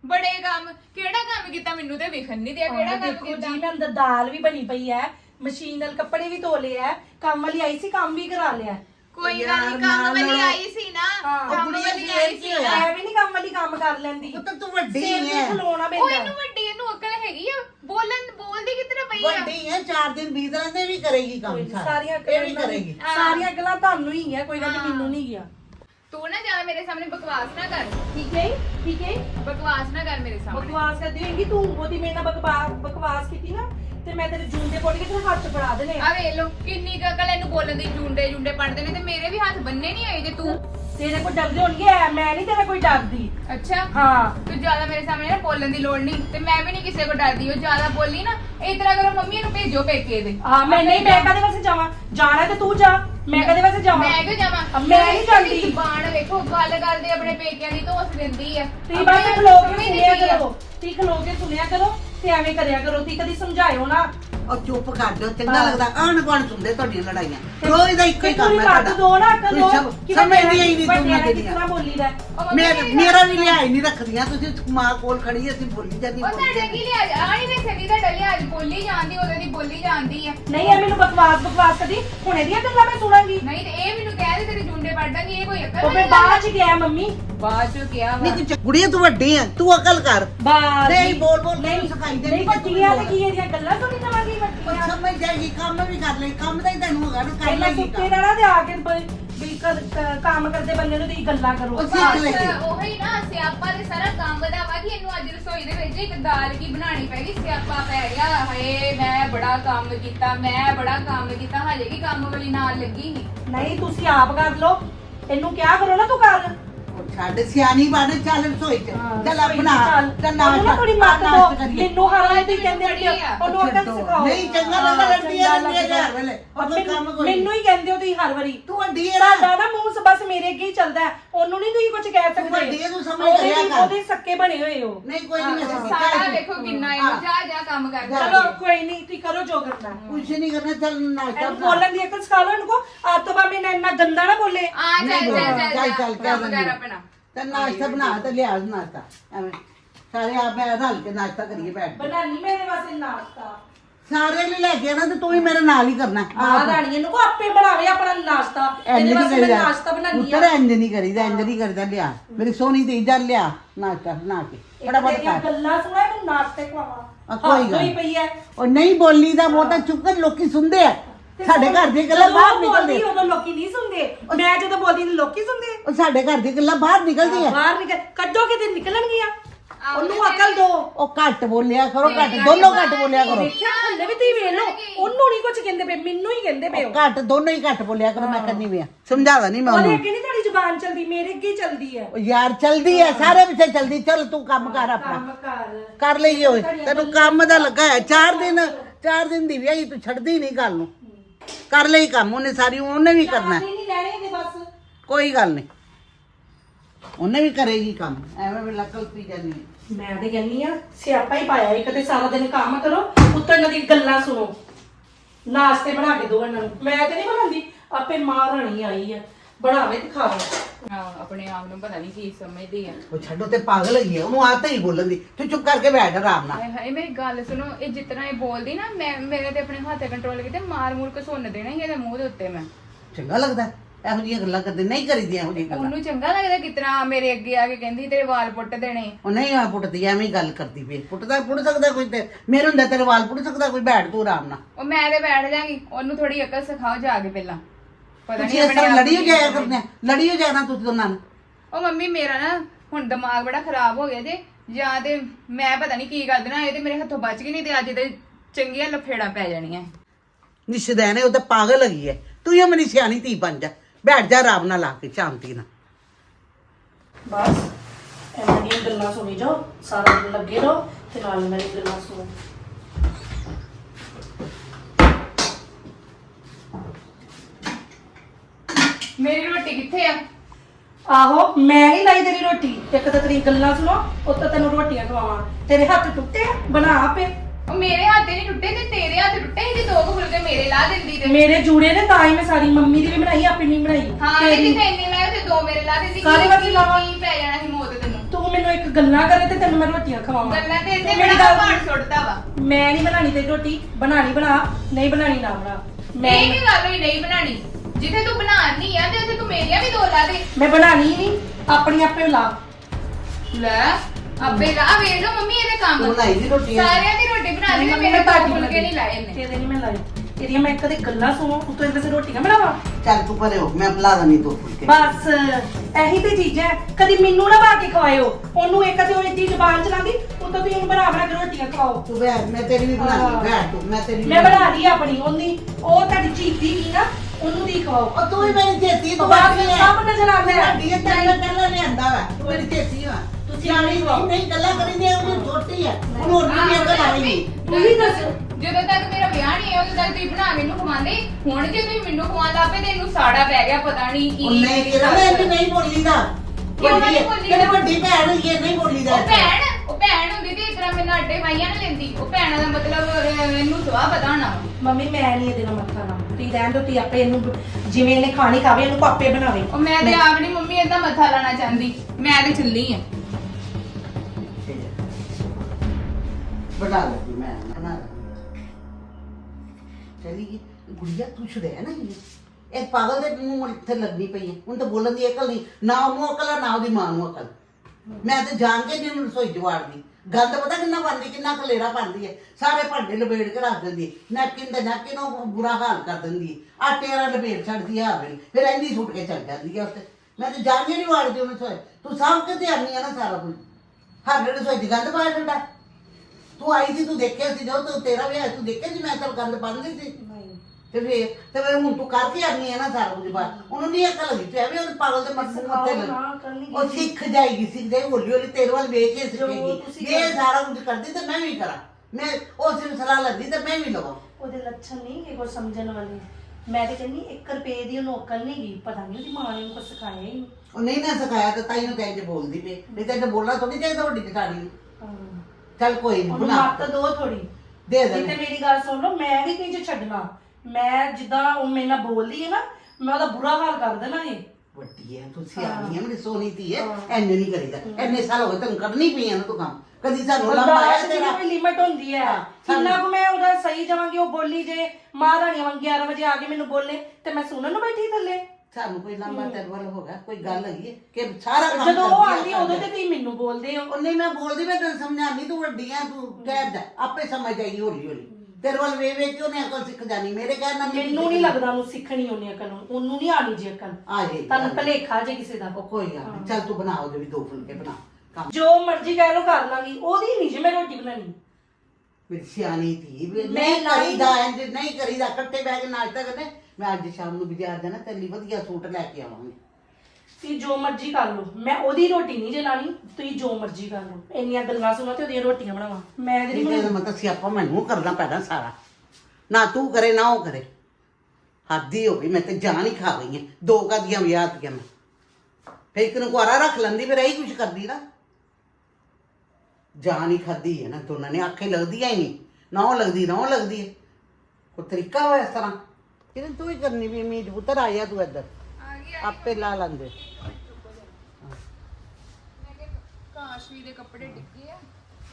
ਬੜੇ ਕੰਮ ਕਿਹੜਾ ਕੰਮ ਕੀਤਾ ਮੈਨੂੰ ਤੇ ਵੇਖਣ ਨਹੀਂ ਦਿਆ ਕਿਹੜਾ ਕੰਮ ਦੇਖੋ ਕੀਤਾ? ਜੀ ਮੈਂ ਅੰਦਰ ਦਾਲ ਵੀ ਬਣੀ ਪਈ ਹੈ ਮਸ਼ੀਨ ਨਾਲ ਕੱਪੜੇ ਵੀ ਧੋ ਲਏ ਹੈ ਕੰਮ ਵਾਲੀ ਆਈ ਸੀ ਕੰਮ ਵੀ ਕਰਾ ਲਿਆ ਕੋਈ ਗੱਲ ਨਹੀਂ ਕੰਮ ਵਾਲੀ ਆਈ ਸੀ ਨਾ ਹਾਂ। ਕੰਮ ਕੁੜੀ ਵਾਲੀ ਨੇ ਆਈ ਕੀ ਸੀ ਹੋਇਆ? ਐ ਵੀ ਨਹੀਂ ਕੰਮ ਵਾਲੀ ਕੰਮ ਕਰ ਲੈਂਦੀ। ਪੁੱਤਰ ਤੂੰ ਵੱਡੀ ਸਿਰ ਤੇ ਹੈ। ਖਲੋਣਾ ਉਹ ਪੈਂਦਾ। ਇਹਨੂੰ ਵੱਡੀ ਇਹਨੂੰ ਅਕਲ ਹੈਗੀ ਆ। ਬੋਲਣ ਬੋਲਦੀ ਵੱਡੀ ਹੈ ਚਾਰ ਦਿਨ ਬੀਤ ਰਹਿੰਦੇ ਵੀ ਕਰੇਗੀ ਕੋਈ ਕੰਮ ਨੀ, ਸਾਰਾ। ਸਾਰੀਆਂ ਇਹ ਵੀ ਗੱਲਾਂ- ਕਰੇਗੀ। ਸਾਰੀਆਂ ਗੱਲਾਂ ਤੁਹਾਨੂੰ ਹੀ ਹੈ ਕੋਈ ਗੱਲ ਨੀ, ਮੈਨੂੰ ਨਹੀਂ ਗਿਆ ਤੂੰ ਨਾ ਜਾ ਮੇਰੇ ਸਾਹਮਣੇ ਬਕਵਾਸ ਨਾ ਕਰ। ਠੀਕ ਹੈ ਠੀਕ ਹੈ। ਬਕਵਾਸ ਨਾ ਕਰ ਮੇਰੇ ਸਾਹਮਣੇ। ਬਕਵਾਸ ਕਰਦੀ ਹੋਏਗੀ ਤੂੰ ਉਹਦੀ ਮੇਰੇ ਨਾਲ ਬਕਵਾਸ ਬਕਵਾਸ ਕੀਤੀ ਨਾ ਤੇ ਮੈਂ ਤੇਰੇ ਦੇ ਬੋਲ ਕੇ ਤੇਰੇ ਹੱਥ ਫੜਾ ਦੇਣੇ ਆ। ਵੇਖ ਲੋ ਕਿੰਨੀ ਕੁ ਅਕਲ ਇਹਨੂੰ ਬੋਲਣ ਦੀ ਜੁੰਡੇ ਜੁੰਡੇ ਪੜਦੇ ਨੇ ਤੇ ਮੇਰੇ ਵੀ ਹੱਥ ਬੰਨੇ ਨਹੀਂ ਹੋਏ ਜੇ ਤੂੰ। ਤੇਰੇ ਕੋਲ ਡਰਦੇ ਹੋਣਗੇ ਐ ਮੈਂ ਨਹੀਂ ਤੇਰੇ ਕੋਈ ਡਰਦੀ। ਅੱਛਾ ਹਾਂ। ਤੂੰ ਜ਼ਿਆਦਾ ਮੇਰੇ ਸਾਹਮਣੇ ਨਾ ਬੋਲਣ ਦੀ ਲੋੜ ਨਹੀਂ ਤੇ ਮੈਂ ਵੀ ਨਹੀਂ ਕਿਸੇ ਕੋ ਡਰਦੀ ਉਹ ਜ਼ਿਆਦਾ ਬੋਲੀ ਨਾ ਇਸ ਤਰ੍ਹਾਂ ਕਰੋ ਮੰਮੀ ਨੂੰ ਭੇਜੋ ਪੇਕੇ ਦੇ। ਹਾਂ ਮੈਂ ਨਹੀਂ ਮੈਂ ਕਦੇ ਵਾਸਤੇ ਜਾਵਾਂ। ਜਾਣਾ ਤੇ ਤੂੰ ਜਾ ਮੈਂ ਕਦੇ ਵਾਸਤੇ ਜਾਵਾਂ। ਮੈਂ ਕਿਉਂ ਜਾਵਾਂ? ਅਬ ਮੈਂ ਨਹੀਂ ਜਾਂਦੀ। ਜ਼ਬਾਨ ਵੇਖੋ ਗੱਲ ਗੱਲ ਦੇ ਆਪਣੇ ਪੇਕਿਆਂ ਦੀ ਧੋਸ ਦਿੰਦੀ ਆ। ਤੀ ਬਸ ਆਪਣੇ ਖਲੋ ਕੇ ਮੰਮੀ ਦੀ ਸੁਣਿਆ ਧੀ ਆ। ਕਰੋ ਤੀ ਖਲੋ ਕੇ ਸੁਣਿਆ ਕਰੋ ਤੇ ਐਵੇਂ ਕਰਿਆ ਕਰੋ ਤੀ ਕਦੀ ਸਮਝਾਇਓ ਨਾ। ਉਹ ਚੁੱਪ ਕਰ ਜਾਓ ਚੰਗਾ ਹਾਂ। ਲੱਗਦਾ ਆਣ ਕੋਣ ਸੁਣਦੇ ਤੁਹਾਡੀਆਂ ਲੜਾਈਆਂ ਰੋਜ਼ ਦਾ ਇੱਕੋ ਹੀ ਕੰਮ ਹੈ ਲੱਤ ਦੋ ਨਾ ਤੁਸੀਂ ਕਦੋਂ ਸਭ- ਸਮਝਦੀ ਹੀ ਨਹੀਂ ਵੱਡਿਆਂ ਨੇ ਮੱਦੀ ਕਿਸ ਤਰ੍ਹਾਂ ਬੋਲੀਦਾ ਹੈ। ਮੇਰੀ ਮੇਰਾ ਵੀ ਲਿਆਈ ਨਹੀਂ ਰੱਖਦੀਆਂ ਤੁਸੀਂ ਮਾਂ ਕੋਲ ਖੜੀ ਅਸੀਂ ਬੋਲੀ ਜਾਂਦੀ ਉਹ ਬੋਲੀ ਤੁਹਾਡੇ ਕੀ ਜਾਂਦੀ ਲਿਆ ਆ ਨਹੀਂ ਦੇਖਦੀ ਤੁਹਾਡਾ ਲਿਆ ਬੋਲੀ ਜਾਂਦੀ ਉਹਦੇ ਦੀ ਬੋਲੀ ਜਾਂਦੀ ਆ। ਨਹੀਂ ਇਹ ਮੈਨੂੰ ਬਕਵਾਸ ਬਕਵਾਸ ਕਦੀ। ਹੁਣ ਇਹਦੀਆਂ ਗੱਲਾਂ ਮੈਂ ਸੁਣਾਂਗੀ। ਨਹੀਂ ਤੇ ਇਹ ਮੈਨੂੰ ਕਹਿ ਦੇ ਤੇਰੇ ਜੁੰਡੇ ਪੜ ਦਾਂਗੀ ਇਹ ਕੋਈ ਅਕਲ ਉਹ ਮੈਂ ਬਾਅਦ ਚ ਗਿਆ ਮੰਮੀ। ਬਾਅਦ ਚ ਕਿਹਾ ਵਾ। ਨਹੀਂ ਤੂੰ ਕੁੜੀਆਂ ਤੂੰ ਵੱਡੀ ਆ ਤੂੰ ਅਕਲ ਕਰ। ਬਾਅਦ ਨਹੀਂ, ਬੋਲ- ਬੋਲ ਨਹੀਂ ਸਿਖਾਈ ਦੇ, ਨਹੀਂ ਨਹੀਂ ਤੂੰ। ਕੀ ਇਹਦੀਆਂ ਗੱਲਾਂ ਸੁਣੀ ਜਾਵਾਂਗੀ ਵੱਡੀਆਂ ਸਮਝ ਜਾਏਗੀ ਕੰਮ ਵੀ ਕਰ ਲੈ ਕੰਮ ਦਾ ਹੀ ਤੈਨੂੰ ਹੈਗਾ ਨਾ ਕਰ ਪਹਿਲਾਂ ਲੈਗੀ ਸੁੱਤੇ ਰਹਿਣਾ ਤੇ ਆ ਕੇ ਬ- ਵੀ ਕਰ- ਕ- ਕੰਮ ਕਰਦੇ ਬੰਦੇ ਨੂੰ ਤੁਸੀਂ ਗੱਲਾਂ ਕਰੋ। ਉਹ ਸਿੱਖ ਲੈ ਕੇ। ਬਸ ਉਹੀ ਨਾ ਸਿਆਪਾ ਤੇ ਸਾਰਾ ਕੰਮ ਦਾ ਵਾ ਕਿ ਇਹਨੂੰ ਅੱਜ ਰਸੋਈ ਦੇ ਵਿੱਚ ਇੱਕ ਦਾਲ ਕੀ ਬਣਾਣੀ ਪੈ ਗਈ ਸਿਆਪਾ ਪੈ ਗਿਆ। ਹਾਏ ਮੈਂ ਬੜਾ ਕੰਮ ਕੀਤਾ ਮੈਂ ਬੜਾ ਕੰਮ ਕੀਤਾ ਹਜੇ ਕੀ ਕੰਮ ਵਾਲੀ ਨਾਲ ਲੱਗੀ ਸੀ। ਨਹੀਂ ਤੁਸੀਂ ਆਪ ਕਰ ਲਓ। ਇਹਨੂੰ ਕਿਹਾ ਕਰੋ ਨਾ ਤੂੰ ਕਰ ਛੱਡ ਸਿਆਣੀ ਬਣ ਚੱਲ ਰਸੋਈ ਚ ਚੱਲ ਆਪਣਾ ਚੱਲ ਨਾ ਥੋੜੀ ਮੱਤ ਦੋ ਮੈਨੂੰ ਹਰ ਵਾਰ ਤੁਸੀਂ ਕਹਿੰਦੇ ਹੋ ਆ। ਉਹਨੂੰ ਅਕਲ। ਸਿਖਾਓ ਨਹੀਂ, ਚੰਗਾ ਲੱਗਦਾ, ਹਾਂ, ਲੜਦੀਆਂ ਚੰਗਾ ਰਹਿੰਦੀਆਂ ਲੱਗਦਾ। ਘਰ ਵੇਲੇ। ਮੈਨੂੰ- ਹੀ ਕਹਿੰਦੇ ਹੋ ਤੁਸੀਂ ਹਰ ਵਾਰੀ ਤੂੰ ਵੱਡੀ ਹੈ ਨਾ ਮੂੰਹ ਬਸ ਮੇਰੇ ਅੱਗੇ ਹੀ ਚੱਲਦਾ ਹੈ। ਉਹਨੂੰ ਨਹੀਂ ਤੁਸੀਂ ਕੁਝ ਕਹਿ ਸਕਦੇ। ਵੱਡੀ ਹੈ, ਤੂੰ ਸਮਝ ਉਹਦੇ ਕਰਿਆ ਵੀ- ਕਰ। ਉਹਦੇ ਸੱਕੇ ਬਣੇ ਹੋਏ ਹੋ। ਨਹੀਂ ਕੋਈ ਨਹੀਂ ਮੈਂ ਸਾਰਾ ਵੇਖੋ ਕਿੰਨਾ ਇਹਨੂੰ ਜਾ ਜਾ ਕੰਮ ਕਰ ਜਾ। ਚਲੋ ਕੋਈ ਨਹੀਂ ਤੁਸੀਂ ਕਰੋ ਜੋ ਕਰਨਾ। ਕੁਛ ਨਹੀਂ ਕਰਨਾ ਚੱਲ ਨਾਸ਼ਤਾ ਇਹਨੂੰ ਬਣਾ ਬੋਲਣ ਦੀ ਅਕਲ ਸਿਖਾ ਲਓ ਇਹਨੂੰ ਕੋ। ਤੋਂ ਬਾਅਦ ਮੈਨੂੰ ਇੰਨਾ ਗੰਦਾ ਨਾ ਬੋਲੇ। ਆ ਚੱਲ ਨਹੀਂ ਚੱਲ ਬੋਲਣਾ, ਚੱਲ ਚੱਲ ਕਰ ਆਪਣਾ। ਤੇ ਨਾਸ਼ਤਾ ਬਣਾ ਤੇ ਲਿਆ ਨਾਸ਼ਤਾ। ਐਵੇਂ। ਸਾਰੇ ਆਪ ਮੈਂ ਰਲ ਕੇ ਨਾਸ਼ਤਾ ਕਰੀਏ ਬੈਠ ਕੇ। ਬਣਾਨੀ ਮੇਰੇ ਵਾਸਤੇ ਨਾਸ਼ਤਾ। ਸਾਰੇ ਨੇ ਲੈ ਕੇ ਆਣਾ ਤੇ ਤੂੰ ਵੀ ਮੇਰੇ ਨਾਲ ਹੀ ਕਰਨਾ। ਮਾਂ ਰਾਣੀ ਇਹਨੂੰ ਕੋ ਆਪੇ ਬਣਾਵੇ ਆਪਣਾ ਨਾਸ਼ਤਾ। ਇਹਦੇ ਨਹੀਂ ਵਾਸਤੇ ਮੈਂ ਨਾਸ਼ਤਾ ਪੁੱਤਰ ਆ। ਇੰਜ ਨਹੀਂ ਕਰੀਦਾ ਇੰਜ ਨਹੀਂ ਕਰੀਦਾ ਲਿਆ। ਮੇਰੀ ਸੋਹਣੀ ਤੇ ਜਾ ਲਿਆ। ਨਾਸ਼ਤਾ ਬਣਾ ਕੇ। ਫਟਾਫਟ ਕਰ ਗੱਲਾਂ ਸੁਣਾ ਇਹਨੂੰ ਨਾਸ਼ਤੇ ਖਵਾਵਾ। ਆ, ਕੋਈ ਗੱਲ ਹੋਈ ਪਈ ਹੈ ਉਹ ਨਹੀਂ ਬੋਲੀ ਦਾ ਬਹੁਤਾ ਚੁੱਪ ਕਰ ਲੋਕੀ ਸੁਣਦੇ ਆ। ਸਾਡੇ ਘਰ ਦੀਆਂ ਗੱਲਾਂ ਜਦੋਂ ਬਾਹਰ ਨਿਕਲਦੇ ਬੋਲਦੀ ਉਦੋਂ ਲੋਕੀ ਨਹੀਂ ਸੁਣਦੇ। ਮੈਂ ਜਦੋਂ ਬੋਲਦੀ ਤੇ ਲੋਕੀ ਸੁਣਦੇ। ਉਹ ਸਾਡੇ ਘਰ ਦੀਆਂ ਗੱਲਾਂ ਬਾਹਰ ਨਿਕਲਦੀਆਂ। ਬਾਹਰ ਨਿਕਲ ਕੱਢੋ ਕਿਤੇ ਨਿਕਲਣਗੀਆਂ। ਉਹਨੂੰ ਤੇ ਅਕਲ ਦੋ। ਉਹ ਘੱਟ ਬੋਲਿਆ ਕਰੋ ਘੱਟ ਦੋਨੋਂ ਘੱਟ ਬੋਲਿਆ ਕਰੋ। ਦੇਖਿਆ ਹੱਲੇ ਵੀ ਤੁਸੀਂ ਵੇਖ ਲਓ ਉਹਨੂੰ ਨਹੀਂ ਕੁਝ ਕਹਿੰਦੇ ਪਏ ਮੈਨੂੰ ਹੀ ਕਹਿੰਦੇ ਪਏ ਉਹ। ਘੱਟ ਦੋਨੋਂ ਹੀ ਘੱਟ ਬੋਲਿਆ ਕਰੋ ਮੈਂ ਕਰਨੀ ਪਿਆ ਸਮਝਾਦਾ ਨਹੀਂ ਮੈਂ ਉਹਦੇ ਉਹਨੂੰ। ਅੱਗੇ ਨਹੀਂ ਤੁਹਾਡੀ ਜ਼ੁਬਾਨ ਚੱਲਦੀ ਮੇਰੇ ਅੱਗੇ ਹੀ ਚੱਲਦੀ ਹੈ ਉਹ ਯਾਰ ਚਲਦੀ ਹੈ। ਸਾਰੇ ਪਿੱਛੇ ਚਲਦੀ ਚੱਲ ਤੂੰ ਕੰਮ ਕਰ ਆਪਣਾ। ਕੰਮ ਕਰ। ਕਰ ਲਈਏ ਓਏ ਤੈਨੂੰ ਕੰਮ ਦਾ ਲੱਗਾ ਹੈ ਚਾਰ ਦਿਨ ਚਾਰ ਦਿਨ ਦੀ ਵਿਆਹੀ ਤੂੰ ਛੱਡਦੀ ਨਹੀਂ ਗੱਲ ਨੂੰ। ਕਰ ਲਈ ਕੰਮ ਉਹਨੇ ਸਾਰੀ ਉਹਨੇ ਵੀ ਕਰਨਾ। ਹੈ। ਨਹੀਂ ਨਹੀਂ ਲੈਣੇ ਇਹਦੇ ਬਸ। ਕੋਈ ਗੱਲ ਨਹੀਂ ਉਹਨੇ ਵੀ ਕਰੇਗੀ ਕੰਮ ਐਵੇਂ ਵੀ ਲੱਕਲ ਪੀ ਜਾਨੀ ਹੈ। ਮੈਂ ਤੇ ਕਹਿੰਨੀ ਆ ਸਿਆਪਾ ਹੀ ਪਾਇਆ ਇੱਕ ਤੇ ਸਾਰਾ ਦਿਨ ਕੰਮ ਕਰੋ ਉੱਤਰ ਦੀ ਗੱਲਾਂ ਸੁਣੋ। ਨਾਸ਼ਤੇ ਬਣਾ ਕੇ ਦੋ ਇਹਨਾਂ ਨੂੰ। ਮੈਂ ਤੇ ਨਹੀਂ ਬਣਾਉਂਦੀ ਆਪੇ ਮਾਂ ਰਾਣੀ ਆਈ ਆ ਬਣਾਵੇ ਤੇ ਖਾਵੇ ਆਹ, ਆਪਣੇ ਆਪ ਨੂੰ ਪਤਾ ਨਹੀਂ ਕੀ ਸਮਝਦੀ ਆ। ਉਹ ਛੱਡੋ ਤੇ ਪਾਗਲ ਹੈਗੀ ਹੈ ਉਹਨੂੰ ਆਦਤ ਹੀ ਬੋਲਣ ਦੀ। ਤੂੰ ਚੁੱਪ ਕਰਕੇ ਬੈਠ ਆਰਾਮ ਨਾਲ। ਹਾਏ ਹਾਏ ਮੇਰੀ ਗੱਲ ਸੁਣੋ ਇਹ ਜਿਤਨਾ ਇਹ ਬੋਲਦੀ ਨਾ ਮੈਂ ਮੇਰੇ ਤੇ ਆਪਣੇ ਹੱਥ ਕੰਟਰੋਲ ਕੀਤੇ ਮਾਰ ਮੂਰ ਕੇ ਸੁਣ ਦੇਣਾ ਸੀ ਇਹਦੇ ਮੂੰਹ ਦੇ ਉੱਤੇ ਮੈਂ। ਚੰਗਾ ਲੱਗਦਾ। ਹੈ? ਇਹੋ ਜਿਹੀਆਂ ਗੱਲਾਂ ਕਰਦੇ ਨਹੀਂ ਕਰੀਦੀਆਂ ਇਹੋ ਜਿਹੀਆਂ ਗੱਲਾਂ। ਉਹਨੂੰ ਚੰਗਾ ਲੱਗਦਾ ਕਿਤਨਾ ਮੇਰੇ ਅੱਗੇ ਆ ਕੇ ਕਹਿੰਦੀ ਤੇਰੇ ਵਾਲ ਪੁੱਟ ਦੇਣੇ। ਉਹ ਨਹੀਂ ਆ ਪੁੱਟਦੀ ਐਵੇਂ ਹੀ ਗੱਲ ਕਰਦੀ ਪਈ ਪੁੱਟਦਾ ਪੁੱਟ ਸਕਦਾ ਕੋਈ ਤੇ ਮੇਰੇ ਹੁੰਦਾ ਤੇਰੇ ਵਾਲ ਪੁੱਟ ਸਕਦਾ ਕੋਈ ਬੈਠ ਤੂੰ ਆਰਾਮ ਨਾਲ। ਉਹ ਮੈਂ ਤੇ ਬੈਠ ਜਾਗੀ ਉਹਨੂੰ ਥੋੜੀ ਅਕਲ ਸਿਖਾਓ ਜਾ ਕੇ ਪਹਿਲਾਂ। ਪਤਾ ਤੁਸੀਂ ਨਹੀਂ ਇਸ ਤਰ੍ਹਾਂ ਲੜੀਓ ਜਾਇਆ ਕਰਦੇ ਆ। ਲੜੀਓ ਜਾਣਾ ਤੁਸੀਂ ਦੋਨਾਂ ਨੂੰ। ਉਹ ਮੰਮੀ ਮੇਰਾ ਨਾ ਹੁਣ ਦਿਮਾਗ ਬੜਾ ਖਰਾਬ ਹੋ ਗਿਆ ਜੇ। ਜਾਂ ਤੇ ਮੈਂ ਪਤਾ ਨਹੀਂ ਕੀ ਕਰ ਦੇਣਾ ਇਹ ਤੇ ਮੇਰੇ ਹੱਥੋਂ ਬਚ ਗਈ ਨਹੀਂ ਤੇ ਅੱਜ ਤੇ ਚੰਗੀਆਂ ਲਫੇੜਾਂ ਪੈ ਜਾਣੀਆਂ। ਨਿਸ਼ਦੈਨੇ ਉਹ ਤਾਂ ਪਾਗਲ ਹੈਗੀ ਹੈ। ਤੂੰ ਹੀ ਮੇਰੀ ਸਿਆਣੀ ਧੀ ਬਣ ਜਾ। ਬੈਠ ਜਾ ਆਰਾਮ ਨਾਲ ਲਾ ਕੇ ਸ਼ਾਂਤੀ ਨਾਲ। ਬਸ ਇਹਨਾਂ ਦੀਆਂ ਗੱਲਾਂ ਸੁਣੀ ਜਾਓ ਸਾਰਾ ਦਿਨ ਲੱਗੇ ਰਹੋ ਤੇ ਨਾਲ ਮੇਰੀ ਗੱਲਾਂ ਸੁਣੋ। ਮੇਰੀ ਰੋਟੀ ਕਿੱਥੇ ਆ? ਆਹੋ ਮੈਂ ਹੀ ਲਾਈ ਤੇਰੀ ਰੋਟੀ। ਇੱਕ ਤਾਂ ਤੇਰੀ ਗੱਲਾਂ ਸੁਣੋ ਉੱਤੋਂ ਤੈਨੂੰ ਰੋਟੀਆਂ ਖਵਾਵਾਂ। ਤੇਰੇ ਹੱਥ ਟੁੱਟੇ ਆ? ਬਣਾ ਆਪੇ। ਉਹ ਮੇਰੇ ਹੱਥ ਨਹੀਂ ਟੁੱਟੇ ਤੇ ਤੇਰੇ ਹੱਥ ਟੁੱਟੇ ਸੀ ਜੇ ਦੋ ਕੁ ਫੁਲਕੇ ਮੇਰੇ ਲਾ ਦਿੰਦੀ ਤੇ। ਮੇਰੇ ਜੂੜੇ ਨੇ ਤਾਂ ਹੀ ਮੈਂ ਸਾਰੀ ਮੰਮੀ ਦੀ ਵੀ ਬਣਾਈ ਆਪਣੀ ਨਹੀਂ ਬਣਾਈ। ਹਾਂ ਇਹ ਤੇਰੀ- ਜਿੱਥੇ ਇੰਨੇ ਲਾਏ ਤੇ ਦੋ ਮੇਰੇ ਲਾ ਦਿੰਦੀ ਸਾਰੇ ਪਾਸੇ ਲਾਵਾਂ। ਕੀ ਪੈ ਜਾਣਾ ਸੀ ਮੌਤ ਤੈਨੂੰ? ਤੂੰ ਮੈਨੂੰ ਇੱਕ ਗੱਲਾਂ ਕਰੇ ਤੇ ਤੈਨੂੰ ਮੈਂ ਰੋਟੀਆਂ ਖਵਾਵਾਂ। ਗੱਲਾਂ ਤੇ ਇੱਥੇ ਤੂੰ ਮੇਰੀ ਮੇਰਾ ਗੱਲ ਭਾਣ ਸੁੱਟਦਾ ਵਾ। ਮੈਂ ਨਹੀਂ ਬਣਾਣੀ ਤੇਰੀ ਰੋਟੀ ਬਣਾਣੀ ਬਣਾ ਨਹੀਂ ਬਣਾਣੀ ਨਾ ਬਣਾ। ਮੈਂ ਇਹ ਗੱਲ ਹੋਈ ਨਹੀਂ ਬਣਾਣੀ? ਜਿੱਥੇ ਤੂੰ ਬਣਾਉਣੀ ਆ ਤੇ ਉੱਥੇ ਤੂੰ ਮੇਰੀਆਂ ਵੀ ਦੋ ਲਾ ਦੇ। ਮੈਂ ਬਣਾਣੀ ਨਹੀਂ ਆਪਣੀ ਆਪੇ ਲਾ। ਲੈ ਅੱਬੇ ਲਾ ਵੇਖ ਲਓ ਮੰਮੀ ਇਹਦੇ ਕੰਮ। ਤੂੰ ਬਣਾਈ ਦੀ ਰੋਟੀ? ਸਾਰਿਆਂ ਦੀ ਰੋਟੀ ਬਣਾ ਲਈ ਤੇ ਮੇਰੇ ਦੋ ਫੁਲਕੇ ਨਹੀਂ ਲਾਏ ਇਹਨੇ ਤੇਰੇ ਨਹੀਂ ਮੈਂ ਲਾਈ। ਇਹਦੀਆਂ ਮੈਂ ਕਦੇ ਗੱਲਾਂ ਸੁਣੋ ਉਤੋਂ ਇਹਦੇ ਸੇ ਰੋਟੀਆਂ ਬਣਾਵਾ? ਚੱਲ ਤੂੰ ਪਰੇ ਹੋ ਮੈਂ ਬੁਲਾ ਦਣੀ ਦੋ ਫੁਲਕੇ। ਬਸ ਇਹੀ ਤੇ ਚੀਜ਼ਾਂ ਹੈ। ਕਦੀ ਮੈਨੂੰ ਨਾ ਬਣਾ ਕੇ ਖਵਾਇਓ। ਉਹਨੂੰ ਇੱਕ ਤੇ ਉਹ ਇੱਦੀ ਜ਼ਬਾਨ ਚਲਾਉਂਦੀ ਉਤੋਂ ਤੁਸੀਂ ਉਹਨੂੰ ਬਣਾ ਬਣਾ ਕੇ ਰੋਟੀਆਂ ਖਵਾਓ। ਤੂੰ ਬੈਠ ਮੈਂ ਤੇਰੀ ਵੀ ਬਣਾ ਲਈ ਹਾਂ। ਬੈਠ ਤੂੰ ਮੈਂ ਤੇਰੀ ਵੀ ਮੈਂ ਬਣਾ ਲਈ ਆਪਣੀ ਉਹਦੀ ਉਹ ਤੁਹਾਡੀ ਚੀਤੀ ਕੀ ਨਾ ਉਹਨੂੰ ਦੀ ਖਵਾਓ। ਉਹ ਤੂੰ ਹੀ ਮੇਰੀ ਚੇਤੀ ਤੂੰ ਬਾਅਦ ਵਿੱਚ ਸਭ ਨਜ਼ਰ ਆਉਂਦਾ ਹੈ। ਤੈਨੂੰ ਪਹਿਲਾਂ ਲਿਆਂਦਾ ਵਾ ਤੂੰ ਮੇਰੀ ਚੇਤੀ ਵਾ। ਤੁਸੀਂ ਸਿਆਣੀ ਨਹੀਂ ਨਹੀਂ ਨਹੀਂ ਗੱਲਾਂ ਕਰੀ ਦੀ ਉਹਨੂੰ ਛੋਟੀ ਹੈ ਉਹਨੂੰ ਹੋਰ ਨਹੀਂ ਅਕਲ ਆਏਗੀ ਤੁਸੀਂ ਦੱਸੋ। ਜਦੋਂ ਤੱਕ ਮੇਰਾ ਵਿਆਹ ਨਹੀਂ ਹੋਇਆ ਉਦੋਂ ਤੱਕ ਤੁਸੀਂ ਬਣਾ ਮੈਨੂੰ ਖਵਾਉਂਦੇ? ਹੁਣ ਜੇ ਤੁਸੀਂ ਮੈਨੂੰ ਖਵਾਉਣ ਲੱਗ ਪਏ ਤੇ ਇਹਨੂੰ ਸਾੜਾ ਪੈ ਗਿਆ ਪਤਾ ਨਹੀਂ ਕੀ ਉਹ ਨਹੀਂ ਕਿਹਾ ਮੈਂ ਇਹਨੂੰ ਨਹੀਂ ਬੋਲੀ ਦਾ ਕਿਉਂ ਵੱਡੀ ਨਹੀਂ ਹੈ ਬੋਲੀ ਤੇਰੀ ਦਾ? ਵੱਡੀ ਭੈਣ ਹੋਈ ਹੈ ਨਹੀਂ ਬੋਲੀ ਦਾ ਉਹ ਭੈਣ ਉਹ ਭੈਣ ਹੁੰਦੀ ਤੇ ਇਸ ਤਰ੍ਹਾਂ ਮੇਰੇ ਨਾਲ ਅੱਡੇ ਪਾਈਆਂ ਨਾ ਲੈਂਦੀ। ਉਹ ਭੈਣਾਂ ਦਾ ਮਤਲਬ ਇਹਨੂੰ ਸਵਾ ਪਤਾ ਹੋਣਾ। ਵਾ। ਮੰਮੀ ਮੈਂ ਨਹੀਂ ਇਹਦੇ ਨਾਲ ਮੱਥਾ ਲਾਉਂ ਤੁਸੀਂ ਰਹਿਣ ਦਿਓ ਤੁਸੀਂ ਆਪੇ ਇਹਨੂੰ ਜਿਵੇਂ ਇਹਨੇ ਖਾਣੀ ਖਾਵੇ ਇਹਨੂੰ ਆਪੇ ਬਣਾਵੇ। ਉਹ ਮੈਂ ਤੇ ਆਪ ਨਹੀਂ ਮੰਮੀ ਇਹਦਾ ਮੱਥਾ ਲਾਣਾ ਚਾਹੁੰਦੀ। ਮੈਂ ਤੇ ਚੱਲੀ ਆ। ਬਣਾ ਲੈ ਮੈਂ ਬਣਾ ਲੈ। ਚਲੀ ਗੁੜੀਆ, ਤੂੰ ਛੁੜਿਆ ਨਾ ਇਹ ਇਹ ਪਾਗਲ ਦੇ ਮੂੰਹ ਮੁੜ ਇੱਥੇ ਲੱਗਣੀ ਪਈ ਹੈ। ਹੁਣ ਤਾਂ ਬੋਲਣ ਦੀ ਅਕਲ ਨਹੀਂ। ਨਾ ਉਹਨੂੰ ਅਕਲ ਆ, ਨਾ ਉਹਦੀ ਮਾਂ ਨੂੰ ਅਕਲ। ਮੈਂ ਤੇ ਜਾਣ ਕੇ ਜਿਹਨੂੰ ਰਸੋਈ ਜਵਾੜਦੀ ਗੰਦ ਪਤਾ ਕਿੰਨਾ ਪਾਉਂਦੀ ਕਿੰਨਾ ਖਲੇਰਾ ਪਾਉਂਦੀ ਹੈ। ਸਾਰੇ ਭਾਂਡੇ ਲਪੇੜ ਕੇ ਰੱਖ ਦਿੰਦੀ ਨੈਪਕਿਨ ਦਾ ਨੈਪਕਿਨ, ਉਹ ਬੁਰਾ ਹਾਲ ਕਰ ਦਿੰਦੀ ਆਟੇ ਵਾਲਾ ਲਪੇੜ ਛੱਡਦੀ ਆ ਹਰ ਵੇਲੇ ਫਿਰ ਇੰਦੀ ਸੁੱਟ ਕੇ ਚੱਲ ਜਾਂਦੀ ਹੈ ਉੱਤੇ ਮੈਂ ਤਾਂ ਜਾਣ ਕੇ ਨਹੀਂ ਵਾੜਦੀ ਉਹਨੂੰ ਸੋਏ ਤੂੰ ਸਾਂਭ ਕੇ ਤੇ ਆਨੀ ਆ ਨਾ ਸਾਰਾ ਕੁਝ। ਹਰ ਰਸੋਈ 'ਚ ਗੰਦ ਪਾ ਦਿੰਦਾ ਤੂੰ ਆਈ ਸੀ ਤੂੰ ਦੇਖਿਆ ਸੀ ਜਦੋਂ ਤੂੰ ਤੇਰਾ ਵਿਆਹ ਸੀ, ਤੂੰ ਦੇਖਿਆ ਸੀ ਮੈਂ ਤਾਂ ਗੰਦ ਪਾਉਂਦੀ ਸੀ? ਤੇ ਫੇਰ ਤੇ ਫਿਰ ਹੁਣ ਤੂੰ ਕਰਕੇ ਆਨੀ ਹੈ ਨਾ ਸਾਰਾ ਕੁਝ ਬਾਹਰ? ਉਹਨੂੰ ਨਹੀਂ ਅਕਲ ਲੱਗੀ ਤੇ ਐਵੇਂ ਉਹਦੇ ਪਾਗਲ ਦੇ ਮੱਥੇ ਮੱਥੇ ਨਾ, ਉਹ ਸਿੱਖ ਜਾਏਗੀ ਸਿੱਖ ਜਾਏਗੀ ਹੌਲੀ ਹੌਲੀ ਤੇਰੇ ਵੱਲ ਵੇਖ ਕੇ ਜੋ ਸਿੱਖੇਗੀ ਤੁਸੀਂ ਜੇ ਇਹ ਸਾਰਾ ਕੁਝ ਕਰਦੀ ਤੇ ਮੈਂ ਵੀ ਕਰਾਂ। ਮੈਂ ਉਹ ਸਿਰ ਸਲਾਹ ਲੈਂਦੀ ਤੇ ਮੈਂ ਵੀ ਲਵਾਂ। ਉਹਦੇ ਲੱਛਣ ਨਹੀਂ ਕਿ ਕੋਈ ਸਮਝਣ ਵਾਲੇ। ਮੈਂ ਤੇ ਕਹਿੰਨੀ 1 ਰੁਪਏ ਦੀ ਉਹਨੂੰ ਅਕਲ ਨਹੀਂ ਗਈ ਪਤਾ ਨਹੀਂ ਉਹਦੀ ਮਾਂ ਨੇ ਉਹਨੂੰ ਕੁਛ ਸਿਖਾਇਆ ਹੀ ਨਹੀਂ ਉਹ ਨਹੀਂ ਨਾ ਸਿਖਾਇਆ ਤਾਂ ਤਾਈ ਨੂੰ ਕਹਿ ਕੇ ਬੋਲਦੀ ਪਈ। ਨਹੀਂ ਤਾਂ ਇਹ ਬੋਲਣਾ ਥੋੜੀ ਚਾਹੀਦਾ ਵੱਡੀ ਹਾਂ। ਚੱਲ ਕੋਈ ਨਹੀਂ ਉਹਨੂੰ ਬਣਾ ਮੱਤ ਦੋ ਥੋੜੀ ਦੇ ਨਹੀਂ ਤੇ ਦੇ ਮੇਰੀ ਗੱਲ ਸੁਣ ਲਓ ਮੈਂ ਵੀ ਨਹੀਂ ਜੇ ਛੱਡਣਾ? ਮੈਂ ਜਿੱਦਾਂ ਉਹ ਮੇਰੇ ਨਾਲ ਬੋਲਦੀ ਹੈ ਨਾ ਮੈਂ ਉਹਦਾ ਬੁਰਾ ਹਾਲ ਕਰ ਦੇਣਾ ਇਹ। ਵੱਡੀ ਹੈ ਤੂੰ ਸਿਆਣੀ ਹੈ ਮੇਰੀ ਸੋਹਣੀ ਧੀ ਹੈ। ਐਨੇ ਨਹੀਂ ਕਰੀਦਾ। ਐਨੇ ਸਾਲ ਹੋ ਗਏ ਤੈਨੂੰ ਕਰਨੀ ਪਈ ਹੈ ਨਾ ਤੂੰ ਕੰਮ। ਕਦੀ ਸਾਨੂੰ ਲੰਬਾ ਆਇਆ ਬਰਦਾਸ਼ਤ ਦੀ ਤੇਰਾ? ਲਿਮਟ ਹੁੰਦੀ ਹੈ ਕਿੰਨਾ ਕੁ ਮੈਂ ਉਹਦਾ ਸਹੀ ਜਾਵਾਂਗੀ ਉਹ ਬੋਲੀ ਜੇ ਮਹਾਰਾਣੀ ਵਾਂ 11 ਵਜੇ ਆ ਕੇ ਮੈਨੂੰ ਬੋਲੇ ਤੇ ਮੈਂ ਸੁਣਨ ਨੂੰ ਬੈਠੀ ਥੱਲੇ। ਸਾਨੂੰ ਕੋਈ ਲੰਬਾ ਤੇਰੇ ਵੱਲ ਹੋ ਗਿਆ ਕੋਈ ਗੱਲ ਹੈਗੀ ਹੈ ਕਿ ਸਾਰਾ ਕੰਮ ਜਦੋਂ ਉਹ ਕਰਦੀ ਆ ਆਂਦੀ ਉਦੋਂ ਤੇ ਤੁਸੀਂ ਮੈਨੂੰ ਬੋਲਦੇ ਹੋ। ਉਹ ਨਹੀਂ ਮੈਂ ਬੋਲਦੀ ਮੈਂ ਤੈਨੂੰ ਸਮਝਾਉਂਦੀ ਤੂੰ ਵੱਡੀ ਆ ਤੂੰ ਕਹਿ ਆਪੇ ਸਮਝ ਜਾਏਗੀ ਹੌਲੀ ਹੌਲੀ ਤੇਰੇ ਵੱਲ ਵੇ ਵੇ ਕਿਉਂ ਨਹੀਂ ਅਕਲ ਸਿੱਖ ਜਾਣੀ ਮੇਰੇ ਕਹਿਣ ਨਾਲ ਨਹੀਂ ਮੈਨੂੰ ਨਹੀਂ ਲੱਗਦਾ ਉਹਨੂੰ ਸਿੱਖਣੀ ਉਹਨੇ ਅਕਲ ਉਹਨੂੰ ਨਹੀਂ ਆਣੀ ਜੇ ਅਕਲ। ਆ ਜੇ ਤੁਹਾਨੂੰ ਭਲੇਖਾ ਜੇ ਕਿਸੇ ਦਾ। ਉਹ ਕੋਈ ਗੱਲ ਨਹੀਂ ਚੱਲ ਤੂੰ ਬਣਾ ਉਹਦੇ ਵੀ ਦੋ ਫੁਲਕੇ ਬਣਾ ਕੰਮ। ਜੋ ਮਰਜ਼ੀ ਕਹਿ ਲੋ ਕਰ ਲਾਂਗੀ। ਉਹਦੀ ਨਹੀਂ ਜੇ ਮੈਂ ਰੋਟੀ ਬਣਾਣੀ ਮੇਰੀ ਸਿਆਣੀ ਧੀ ਵੀ ਮੈਂ ਨਹੀਂ ਕਰੀਦਾ ਇੰਜ ਨਹੀਂ ਕਰੀਦਾ ਇਕੱਠੇ ਬਹਿ ਕੇ ਨਾਸ਼ਤਾ ਕਰਨੇ ਮੈਂ ਅੱਜ ਸ਼ਾਮ ਨੂੰ ਬਾਜ਼ਾਰ ਜਾਣਾ ਤੇਰੇ ਲਈ ਵਧੀਆ ਸੂਟ ਲੈ ਕੇ ਆਵਾਂਗੀ। ਤੁਸੀਂ ਜੋ ਮਰਜ਼ੀ ਕਰ ਲਓ। ਮੈਂ ਉਹਦੀ ਰੋਟੀ ਨਹੀਂ ਜੇ ਲਾਣੀ ਤੁਸੀਂ ਜੋ ਮਰਜ਼ੀ ਕਰ ਲਓ। ਇੰਨੀਆਂ ਗੱਲਾਂ ਸੁਣਾ ਤੇ ਉਹਦੀਆਂ ਰੋਟੀਆਂ ਬਣਾਵਾਂ। ਮੈਂ ਤੇ ਨਹੀਂ ਇਹਦਾ ਬਣਾਉਣੀ। ਮਤਲਬ ਸਿਆਪਾ ਮੈਨੂੰ ਕਰਨਾ ਪੈਣਾ ਸਾਰਾ। ਨਾ ਤੂੰ ਕਰੇ ਨਾ ਉਹ ਕਰੇ। ਹੱਦੀ ਹੋ ਗਈ ਮੈਂ ਤੇ ਜਾਨ ਹੀ ਖਾ ਗਈ ਹਾਂ। ਦੋ ਕਾਦੀਆਂ ਵਿਆਹ ਤੀਆਂ ਮੈਂ। ਫੇਰ ਇੱਕ ਨੂੰ ਕੁਆਰਾ ਰੱਖ ਲੈਂਦੀ ਫਿਰ ਇਹੀ ਕੁਝ ਕਰਦੀ ਨਾ। ਜਾਨ ਹੀ ਖਾਦੀ ਹੈ ਨਾ ਦੋਨਾਂ ਨੇ ਆਖੇ ਲੱਗਦੀਆਂ ਹੀ ਨਹੀਂ। ਨਾ ਉਹ ਲੱਗਦੀ ਨਾ ਉਹ ਲੱਗਦੀ ਹੈ। ਕੋਈ ਤਰੀਕਾ ਹੋਇਆ ਇਸ ਤਰ੍ਹਾਂ? ਕਿਰਨ ਤੂੰ ਹੀ ਕਰਨੀ ਵੀ ਮੀਟ ਪੁੱਤਰ ਆਇਆ ਤੂੰ ਇੱਧਰ। ਆ ਗਈ ਆਪੇ ਲਾ ਲੈਂਦੇ। ਮੈਂ ਕਿ ਕਾਸ਼ਵੀ ਦੇ ਕੱਪੜੇ ਡਿੱਗੇ ਆ।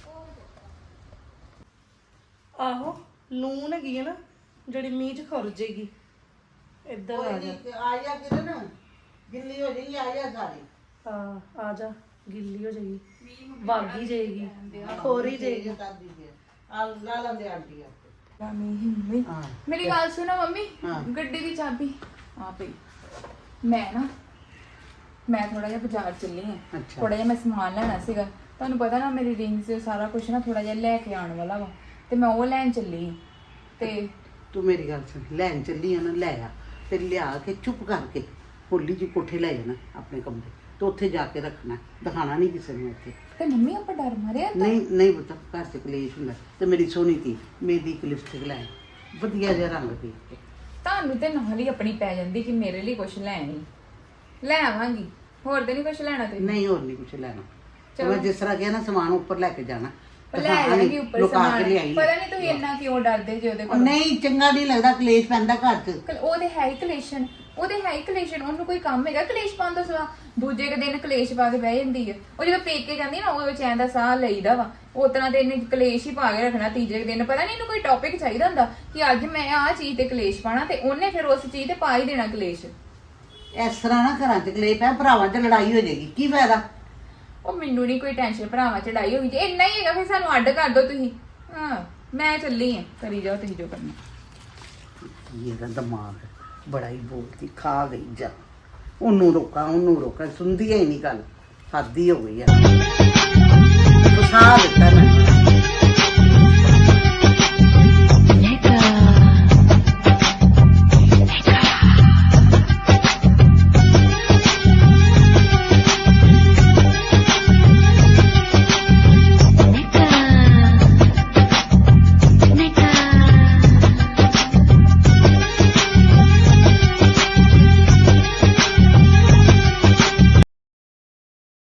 ਉਹ ਆਹੋ ਨੂਨ ਹੈਗੀ ਹੈ ਨਾ ਜਿਹੜੀ ਮੀਂਹ ਚ ਖੁਰ ਜੇਗੀ ਇੱਧਰ ਆ ਜਾ ਆਇਆ ਕਿਰਨ ਗਿੱਲੀ ਹੋ ਜਾਏਗੀ ਆਇਆ ਸਾਰੀ। ਹਾਂ ਆ ਜਾ। ਗਿੱਲੀ ਹੋ ਜਾਏਗੀ। ਵਾਗੀ ਜਾਏਗੀ। ਖੋਰੀ ਜਾਏਗੀ। ਆ ਲਾ ਲੈਂਦੇ ਆਂਟੀ ਆਪੇ। ਹਾਂ ਮੇਰੀ ਗੱਲ ਸੁਣੋ ਮੰਮੀ। ਗੱਡੀ ਦੀ ਚਾਬੀ। ਆ ਪਈ। ਮੈਂ ਨਾ ਮੈਂ ਥੋੜਾ ਜਿਹਾ ਬਾਜ਼ਾਰ ਚੱਲੀ ਆ। ਅੱਛਾ। ਥੋੜਾ ਜਿਹਾ ਮੈਂ ਸਮਾਨ ਲੈਣਾ ਸੀਗਾ। ਤੁਹਾਨੂੰ ਪਤਾ ਨਾ ਮੇਰੀ ਰਿੰਗਸ ਸਾਰਾ ਕੁਝ ਨਾ ਥੋੜਾ ਜਿਹਾ ਲੈ ਕੇ ਆਉਣ ਵਾਲਾ ਵਾ। ਤੇ ਮੈਂ ਉਹ ਲੈਣ ਚੱਲੀ ਆਂ। ਤੇ ਤੂੰ ਮੇਰੀ ਗੱਲ ਸੁਣ ਲੈਣ ਚੱਲੀ ਆ ਨਾ ਲੈ ਆ। ਤੇ ਲਿਆ ਕੇ ਚੁੱਪ ਕਰਕੇ ਹੋਲੀ ਜੀ ਕੋਠੇ ਲੈ ਜਾਣਾ ਆਪਣੇ ਕਮਰੇ। ਤੇ ਉੱਥੇ ਜਾ ਕੇ ਰੱਖਣਾ। ਦਿਖਾਣਾ ਨਹੀਂ ਕਿਸੇ ਨੂੰ ਇੱਥੇ। ਤੇ ਮੰਮੀ ਆਪਾਂ ਡਰ ਮਾਰਿਆ ਨਹੀਂ ਨਹੀਂ ਬਤਾ ਘਰ ਚ ਕਲੇਸ਼ ਹੁੰਦਾ। ਤੇ ਮੇਰੀ ਸੋਹਣੀ ਧੀ ਮੇਰੀ ਇੱਕ ਲਿਪਸਟਿਕ ਲੈ ਵਧੀਆ ਜਿਹਾ ਰੰਗ ਦੇਖ ਕੇ। ਤੁਹਾਨੂੰ ਤੇ ਨਾਲ ਹੀ ਆਪਣੀ ਪੈ ਜਾਂਦੀ ਕਿ ਮੇਰੇ ਲਈ ਕੁਝ ਲੈ ਆਈ। ਲੈ ਆਵਾਂਗੀ। ਹੋਰ ਤੇ ਨਹੀਂ ਕੁਝ ਲੈਣਾ ਤੇ ਨਹੀਂ ਹੋਰ ਨਹੀਂ ਕੁਝ ਲੈਣਾ। ਤੇ। ਮੈਂ ਜਿਸ ਤਰ੍ਹਾਂ ਕਿਹਾ ਨਾ ਸਮਾਨ ਉੱਪਰ ਲੈ ਕੇ ਜਾਣਾ। ਲੈ ਦਿਖਾਉਣਾ ਆਵਾਂਗੀ ਨਹੀਂ, ਉੱਪਰ ਲੁਕਾ ਸਮਾਨ। ਕੇ ਲਿਆਈ। ਪਤਾ ਨਹੀਂ ਤੁਸੀਂ ਇੰਨਾ ਕਿਉਂ ਡਰਦੇ ਜੇ ਉਹਦੇ ਉਹ ਕੋਲ? ਨਹੀਂ ਚੰਗਾ ਨਹੀਂ ਲੱਗਦਾ ਕਲੇਸ਼ ਪੈਂਦਾ ਘਰ ਚ। ਕਲ- ਉਹਦੇ ਹੈ ਹੀ ਕਲੇਸ਼ਨ ਉਹਦੇ ਹੈ ਹੀ ਕਲੇਸ਼ਨ ਉਹਨੂੰ ਕੋਈ ਕੰਮ ਹੈਗਾ ਕਲੇਸ਼ ਪਾਉਣ ਤੋਂ ਸਿਵਾ। ਦੂਜੇ ਕੁ ਦਿਨ ਕਲੇਸ਼ ਪਾ ਕੇ ਬਹਿ ਜਾਂਦੀ ਹੈ ਉਹ ਜਦੋਂ ਪੇਕੇ ਜਾਂਦੀ ਨਾ ਉਹ ਚੈਨ ਦਾ ਸਾਹ ਲਈਦਾ ਵਾ। ਇਹਨੇ ਕਲੇਸ਼ ਹੀ ਪਾ ਕੇ ਰੱਖਣਾ ਤੀਜੇ ਕੁ ਦਿਨ। ਪਤਾ ਨਹੀਂ ਇਹਨੂੰ ਕੋਈ ਟੌਪਿਕ ਚਾਹੀਦਾ ਹੁੰਦਾ ਕਿ ਅੱਜ ਮੈਂ ਆਹ ਚੀਜ਼ ਤੇ ਕਲੇਸ਼ ਪਾਣਾ ਤੇ ਉਹਨੇ ਫਿਰ ਉਸ ਚੀਜ਼ ਤੇ ਪਾ ਹੀ ਦੇਣਾ ਕਲੇਸ਼। ਇਸ ਤਰ੍ਹਾਂ ਨਾ ਘਰਾਂ ਚ ਕਲੇਸ਼ ਪੈ ਭਰਾਵਾਂ ਚ ਲੜਾਈ ਹੋ ਜਾਏਗੀ। ਕੀ ਫਾਇਦਾ? ਉਹ ਮੈਨੂੰ ਨਹੀਂ ਕੋਈ ਟੈਨਸ਼ਨ ਭਰਾਵਾ ਚੜਾਈ ਹੋਈ ਜੇ ਇੰਨਾ ਹੀ ਹੈਗਾ, ਫਿਰ ਸਾਨੂੰ ਅੱਡ ਕਰ ਦੋ ਤੁਸੀਂ। ਹਾਂ, ਮੈਂ ਚੱਲੀ ਆ, ਕਰੀ ਜਾਓ ਤੁਸੀਂ ਜੋ ਕਰਨਾ। ਇਹਦਾ ਦਿਮਾਗ ਬੜਾ ਹੀ ਬੋਲਦੀ, ਖਾ ਗਈ, ਜਾ। ਉਹਨੂੰ ਰੋਕਾਂ ਉਹਨੂੰ ਰੋਕਾਂ, ਸੁਣਦੀ ਹੀ ਨਹੀਂ ਗੱਲ। ਹੱਦ ਹੀ ਹੋ ਗਈ ਆ। ਫਸਾ ਦਿੱਤਾ ਮੈਨੂੰ